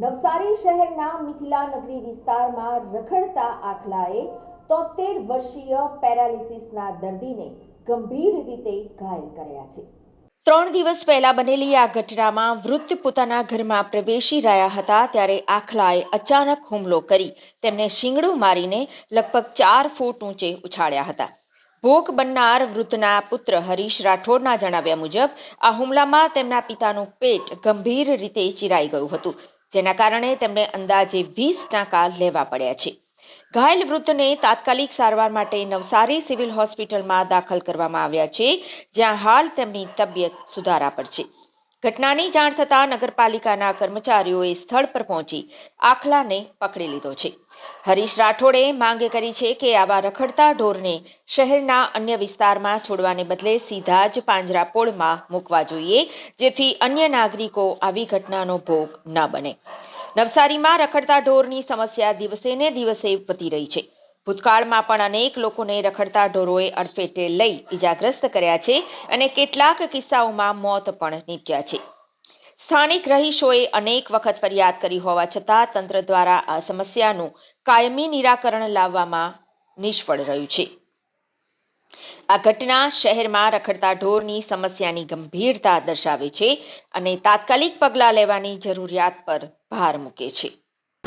નવસારી શહેરના મિથિલા નગરી વિસ્તારમાં રખડતા આખલાએ તોતેર વર્ષીય પેરાલિસિસના દર્દીને ગંભીર રીતે ઘાયલ કર્યા છે. ત્રણ દિવસ પહેલા બનેલી આ ઘટનામાં વૃદ્ધ પોતાના ઘરમાં પ્રવેશી રહ્યા હતા ત્યારે આખલાએ અચાનક હુમલો કરી તેમને શીંગડું મારીને લગભગ ચાર ફૂટ ઊંચે ઉછાળ્યા હતા. ભોગ બનનાર વૃદ્ધના પુત્ર હરીશ રાઠોડના જણાવ્યા મુજબ, આ હુમલામાં તેમના પિતાનું પેટ ગંભીર રીતે ચીરાઈ ગયું હતું. જેના કારણે તેમણે અંદાજે વીસ ટાંકા લેવા પડ્યા છે. ઘાયલ વૃદ્ધને તાત્કાલિક સારવાર માટે નવસારી સિવિલ હોસ્પિટલમાં દાખલ કરવામાં આવ્યા છે, જ્યાં હાલ તેમની તબિયત સુધારા પર છે. ઘટનાની જાણ થતાં નગરપાલિકાના કર્મચારીઓએ સ્થળ પર પહોંચી આખલાને પકડી લીધો છે. હરીશ રાઠોડે માંગ કરી છે કે આવા રખડતા ઢોરને શહેરના અન્ય વિસ્તારમાં છોડવાને બદલે સીધા જ પાંજરાપોળમાં મૂકવા જોઈએ, જેથી અન્ય નાગરિકો આવી ઘટનાનો ભોગ ન બને. નવસારીમાં રખડતા ઢોરની સમસ્યા દિવસે ને દિવસે વધી રહી છે. ભૂતકાળમાં પણ અનેક લોકોને રખડતા ઢોરોએ અડફેટે લઈ ઇજાગ્રસ્ત કર્યા છે અને કેટલાક કિસ્સાઓમાં મોત પણ નીપજ્યા છે. સ્થાનિક રહીશોએ અનેક વખત ફરિયાદ કરી હોવા છતાં તંત્ર દ્વારા આ સમસ્યાનું કાયમી નિરાકરણ લાવવામાં નિષ્ફળ રહ્યું છે. આ ઘટના શહેરમાં રખડતા ઢોરની સમસ્યાની ગંભીરતા દર્શાવે છે અને તાત્કાલિક પગલાં લેવાની જરૂરિયાત પર ભાર મૂકે છે.